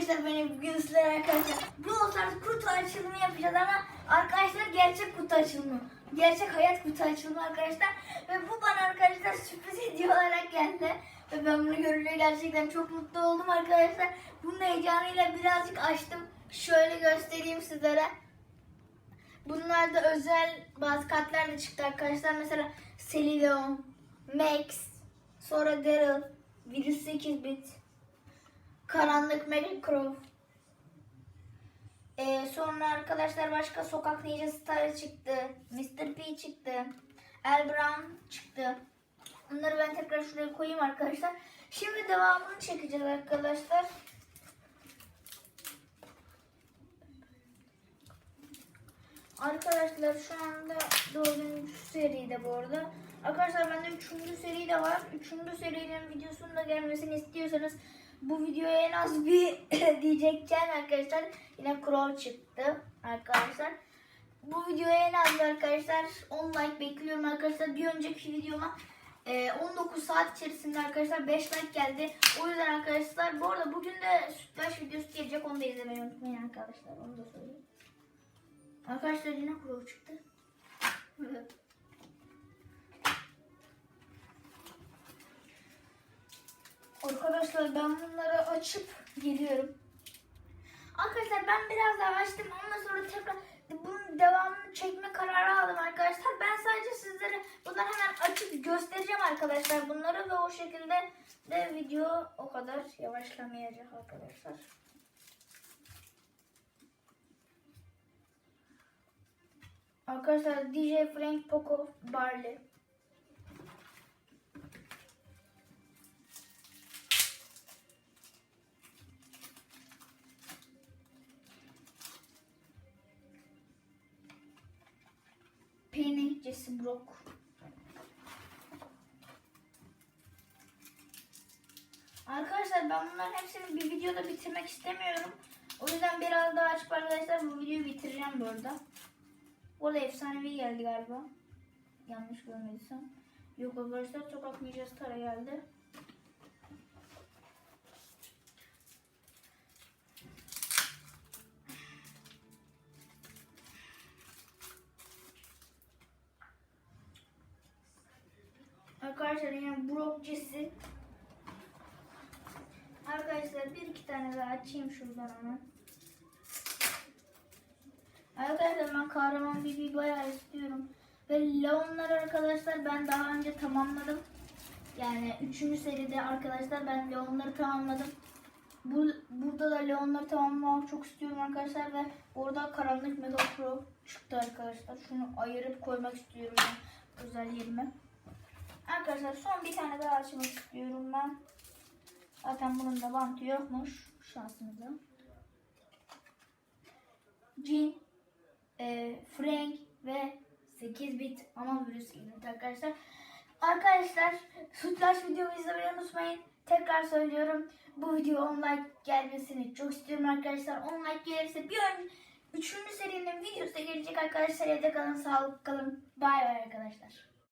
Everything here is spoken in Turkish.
Arkadaşlar benim bugün sizlere arkadaşlar Brawl Stars kutu açılımı yapacağız ama arkadaşlar gerçek kutu açılımı. Gerçek hayat kutu açılımı arkadaşlar. Ve bu bana arkadaşlar sürpriz hediye olarak geldi. Ve ben bunu görünce gerçekten çok mutlu oldum arkadaşlar. Bunun heyecanıyla birazcık açtım. Şöyle göstereyim sizlere. Bunlar da özel bazı kartlar da çıktı arkadaşlar. Mesela Celileon, Max, sonra Daryl, Virüs 8 bit, Karanlık Mary Crow. Ee, sonra arkadaşlar başka Sokak Ninja Star çıktı. Mr. P çıktı. El Brown çıktı. Bunları ben tekrar şuraya koyayım arkadaşlar. Şimdi devamını çekeceğiz arkadaşlar. Arkadaşlar şu anda dördüncü seride bu arada. Arkadaşlar bende üçüncü seri de var. Üçüncü serinin videosunun da gelmesini istiyorsanız bu videoya en az bir diyecekken arkadaşlar yine Crow çıktı arkadaşlar. Bu videoya en az arkadaşlar 10 like bekliyorum arkadaşlar. Bir önceki videoma e, 19 saat içerisinde arkadaşlar 5 like geldi. O yüzden arkadaşlar bu arada bugün de sütlaç videosu gelecek. Onu da izlemeyi unutmayın arkadaşlar. Onu da söyleyeyim. Arkadaşlar yine Crow çıktı. Arkadaşlar ben bunları açıp geliyorum. Arkadaşlar ben biraz daha açtım ama sonra tekrar bunun devamını çekme kararı aldım arkadaşlar. Ben sadece sizlere bunları hemen açıp göstereceğim arkadaşlar bunları ve o şekilde de video o kadar yavaşlamayacak arkadaşlar. Arkadaşlar DJ Frank Poco Barley. Jesse Brock. Arkadaşlar ben bunların hepsini bir videoda bitirmek istemiyorum. O yüzden biraz daha açıp arkadaşlar bu videoyu bitireceğim bu arada. Bu arada efsanevi geldi galiba. Yanlış görmediysem. Yok arkadaşlar sokak ninja star'a geldi. Arkadaşlar yine Brock Jesse. Arkadaşlar bir iki tane daha açayım şuradan hemen. Arkadaşlar ben kahraman Bibi bayağı istiyorum. Ve Leon'ları arkadaşlar ben daha önce tamamladım. Yani 3. seride arkadaşlar ben Leon'ları tamamladım. Bu, burada da Leon'ları tamamlamak çok istiyorum arkadaşlar ve orada karanlık Mega Pro çıktı arkadaşlar. Şunu ayırıp koymak istiyorum özel yerime. Arkadaşlar son bir tane daha açmak istiyorum ben. Zaten bunun da bantı yokmuş şansımıza. Jean, e, Frank ve 8 bit ama virüs gibi arkadaşlar. Arkadaşlar sütlaç videomu izlemeyi unutmayın. Tekrar söylüyorum. Bu video 10 like gelmesini çok istiyorum arkadaşlar. 10 like gelirse bir ön 3. serinin videosu da gelecek arkadaşlar. Evde kalın, sağlıklı kalın. Bay bay arkadaşlar.